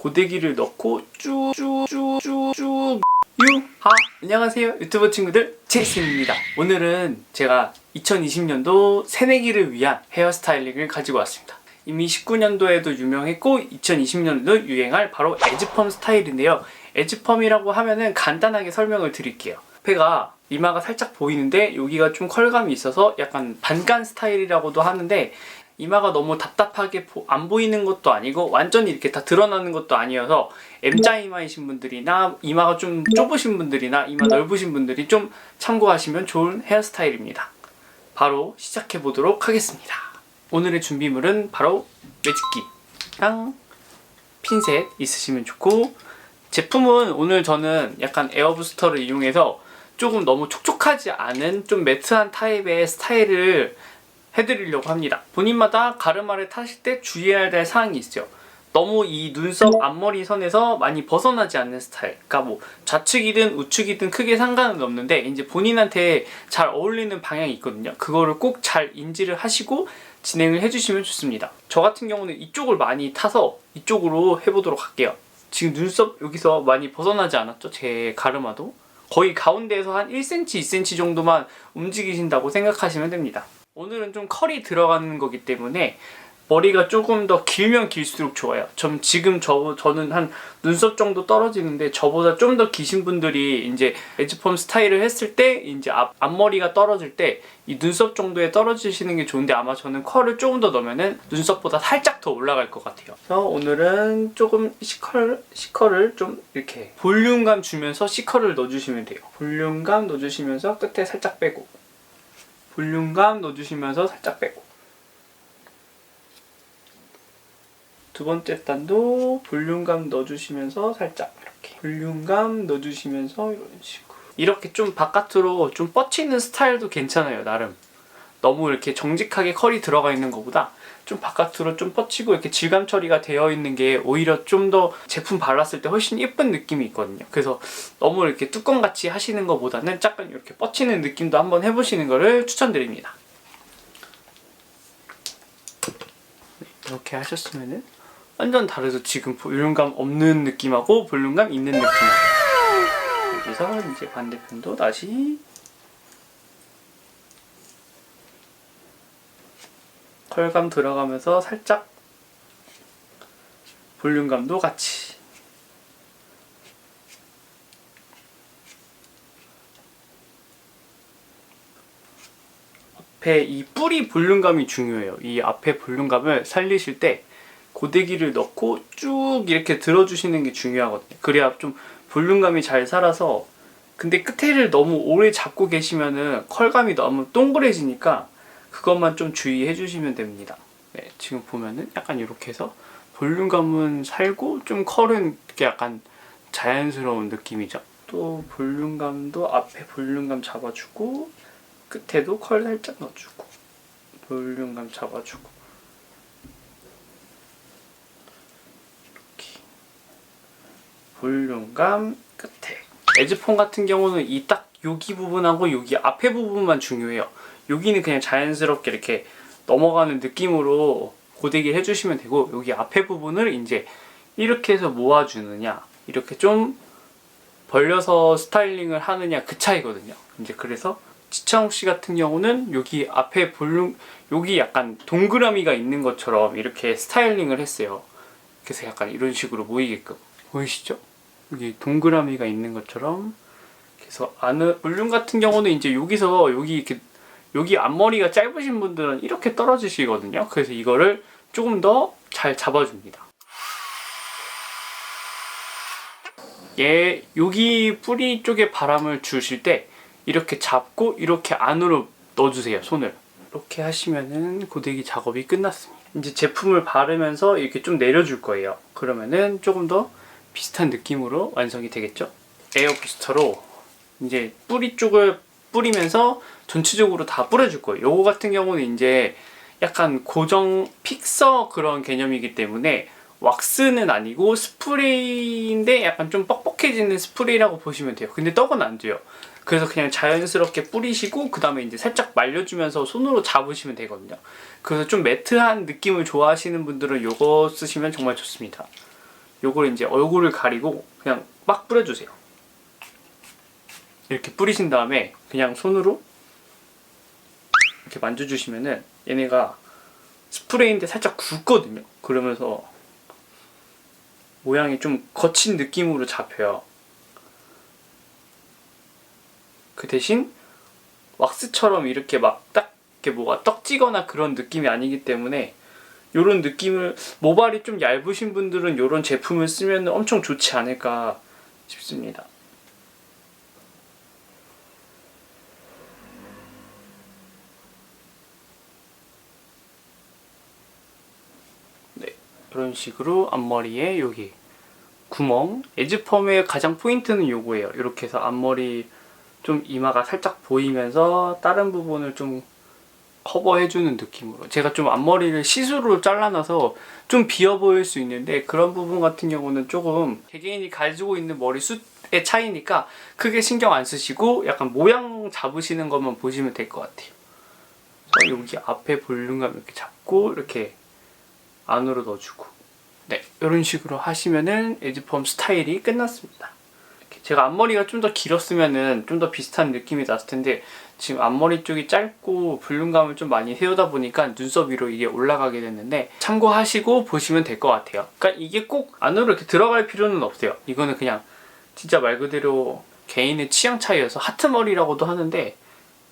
고데기를 넣고 쭉쭉쭉쭉쭉 유하. 안녕하세요 유튜버 친구들. 제이슨입니다. 오늘은 제가 2020년도 새내기를 위한 헤어스타일링을 가지고 왔습니다. 이미 19년도에도 유명했고 2020년도 유행할 바로 에즈펌 스타일인데요. 에즈펌이라고 하면은 간단하게 설명을 드릴게요. 폐가 이마가 살짝 보이는데 여기가 좀 컬감이 있어서 약간 반간 스타일이라고도 하는데 이마가 너무 답답하게 보- 안 보이는 것도 아니고 완전히 이렇게 다 드러나는 것도 아니어서 M자 이마이신 분들이나 이마가 좀 좁으신 분들이나 이마 넓으신 분들이 좀 참고하시면 좋은 헤어스타일입니다. 바로 시작해 보도록 하겠습니다. 오늘의 준비물은 바로 매직기랑 핀셋 있으시면 좋고 제품은 오늘 저는 약간 에어부스터를 이용해서 조금 너무 촉촉하지 않은 좀 매트한 타입의 스타일을 해드리려고 합니다. 본인마다 가르마를 타실 때 주의해야 될 사항이 있죠. 너무 이 눈썹 앞머리 선에서 많이 벗어나지 않는 스타일. 그러니까 뭐 좌측이든 우측이든 크게 상관은 없는데 이제 본인한테 잘 어울리는 방향이 있거든요. 그거를 꼭 잘 인지를 하시고 진행을 해주시면 좋습니다. 저 같은 경우는 이쪽을 많이 타서 이쪽으로 해보도록 할게요. 지금 눈썹 여기서 많이 벗어나지 않았죠? 제 가르마도. 거의 가운데에서 한 1cm, 2cm 정도만 움직이신다고 생각하시면 됩니다. 오늘은 좀 컬이 들어가는 거기 때문에 머리가 조금 더 길면 길수록 좋아요. 전 지금 저 저는 한 눈썹 정도 떨어지는데 저보다 좀 더 기신 분들이 이제 에즈펌 스타일을 했을 때 이제 앞 앞머리가 떨어질 때 이 눈썹 정도에 떨어지시는 게 좋은데 아마 저는 컬을 조금 더 넣으면은 눈썹보다 살짝 더 올라갈 것 같아요. 그래서 오늘은 조금 시컬 시컬을 좀 이렇게 볼륨감 주면서 시컬을 넣어주시면 돼요. 볼륨감 넣어주시면서 끝에 살짝 빼고 볼륨감 넣어주시면서 살짝 빼고. 두 번째 단도 볼륨감 넣어주시면서 살짝 이렇게. 볼륨감 넣어주시면서 이런 식으로. 이렇게 좀 바깥으로 좀 뻗치는 스타일도 괜찮아요 나름 너무 이렇게 정직하게 컬이 들어가 있는 것보다 좀 바깥으로 좀 뻗치고 이렇게 질감 처리가 되어 있는 게 오히려 좀 더 제품 발랐을 때 훨씬 예쁜 느낌이 있거든요. 그래서 너무 이렇게 뚜껑 같이 하시는 것보다는 약간 이렇게 뻗치는 느낌도 한번 해보시는 거를 추천드립니다. 네, 이렇게 하셨으면은 완전 다르죠. 지금 볼륨감 없는 느낌하고 볼륨감 있는 느낌하고 여기서 이제 반대편도 다시 컬감 들어가면서 살짝 볼륨감도 같이 앞에 이 뿌리 볼륨감이 중요해요. 이 앞에 볼륨감을 살리실 때 고데기를 넣고 쭉 이렇게 들어주시는 게 중요하거든요. 그래야 좀 볼륨감이 잘 살아서 근데 끝에를 너무 오래 잡고 계시면은 컬감이 너무 동그래지니까 그것만 좀 주의해 주시면 됩니다. 네, 지금 보면은 약간 이렇게 해서 볼륨감은 살고 좀 컬은 약간 자연스러운 느낌이죠. 또 볼륨감도 앞에 볼륨감 잡아주고 끝에도 컬 살짝 넣어주고 볼륨감 잡아주고 이렇게 볼륨감 끝에 에즈폰 같은 경우는 이 딱 여기 부분하고 여기 앞에 부분만 중요해요. 여기는 그냥 자연스럽게 이렇게 넘어가는 느낌으로 고데기를 해주시면 되고 여기 앞에 부분을 이제 이렇게 해서 모아주느냐 이렇게 좀 벌려서 스타일링을 하느냐 그 차이거든요. 이제 그래서 지창욱 씨 같은 경우는 여기 앞에 볼륨 여기 약간 동그라미가 있는 것처럼 이렇게 스타일링을 했어요. 그래서 약간 이런 식으로 보이게끔 보이시죠? 여기 동그라미가 있는 것처럼 그래서 안은 볼륨 같은 경우는 이제 여기서 여기 이렇게 여기 앞머리가 짧으신 분들은 이렇게 떨어지시거든요. 그래서 이거를 조금 더 잘 잡아줍니다. 얘 여기 뿌리 쪽에 바람을 주실 때 이렇게 잡고 이렇게 안으로 넣어주세요. 손을 이렇게 하시면은 고데기 작업이 끝났습니다. 이제 제품을 바르면서 이렇게 좀 내려줄 거예요. 그러면은 조금 더 비슷한 느낌으로 완성이 되겠죠. 에어 부스터로 이제 뿌리 쪽을 뿌리면서 전체적으로 다 뿌려줄 거예요. 요거 같은 경우는 이제 약간 고정 픽서 그런 개념이기 때문에 왁스는 아니고 스프레이인데 약간 좀 뻑뻑해지는 스프레이라고 보시면 돼요. 근데 떡은 안 돼요. 그래서 그냥 자연스럽게 뿌리시고 그 다음에 이제 살짝 말려주면서 손으로 잡으시면 되거든요. 그래서 좀 매트한 느낌을 좋아하시는 분들은 요거 쓰시면 정말 좋습니다. 요걸 이제 얼굴을 가리고 그냥 막 뿌려주세요. 이렇게 뿌리신 다음에 그냥 손으로 이렇게 만져주시면은 얘네가 스프레이인데 살짝 굵거든요. 그러면서 모양이 좀 거친 느낌으로 잡혀요. 그 대신 왁스처럼 이렇게 막딱 이렇게 뭐가 떡지거나 그런 느낌이 아니기 때문에 이런 느낌을 모발이 좀 얇으신 분들은 이런 제품을 쓰면 엄청 좋지 않을까 싶습니다. 네, 이런 식으로 앞머리에 여기 구멍, 에즈펌의 가장 포인트는 요거예요. 이렇게 해서 앞머리 좀 이마가 살짝 보이면서 다른 부분을 좀 커버해주는 느낌으로 제가 좀 앞머리를 시스루로 잘라놔서 좀 비어 보일 수 있는데 그런 부분 같은 경우는 조금 개개인이 가지고 있는 머리숱의 차이니까 크게 신경 안 쓰시고 약간 모양 잡으시는 것만 보시면 될 것 같아요 여기 앞에 볼륨감 이렇게 잡고 이렇게 안으로 넣어주고 네 이런 식으로 하시면은 에즈펌 스타일이 끝났습니다 제가 앞머리가 좀 더 길었으면은 좀 더 비슷한 느낌이 났을 텐데 지금 앞머리 쪽이 짧고 볼륨감을 좀 많이 세우다 보니까 눈썹 위로 이게 올라가게 됐는데 참고하시고 보시면 될 것 같아요. 그러니까 이게 꼭 안으로 이렇게 들어갈 필요는 없어요. 이거는 그냥 진짜 말 그대로 개인의 취향 차이여서 하트 머리라고도 하는데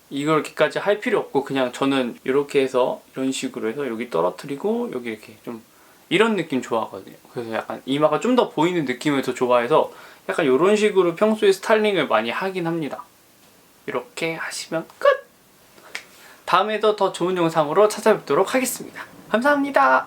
이걸 이렇게까지 할 필요 없고 그냥 저는 이렇게 해서 이런 식으로 해서 여기 떨어뜨리고 여기 이렇게 좀 이런 느낌 좋아하거든요. 그래서 약간 이마가 좀 더 보이는 느낌을 더 좋아해서 약간 이런 식으로 평소에 스타일링을 많이 하긴 합니다. 이렇게 하시면 끝! 다음에도 더 좋은 영상으로 찾아뵙도록 하겠습니다. 감사합니다.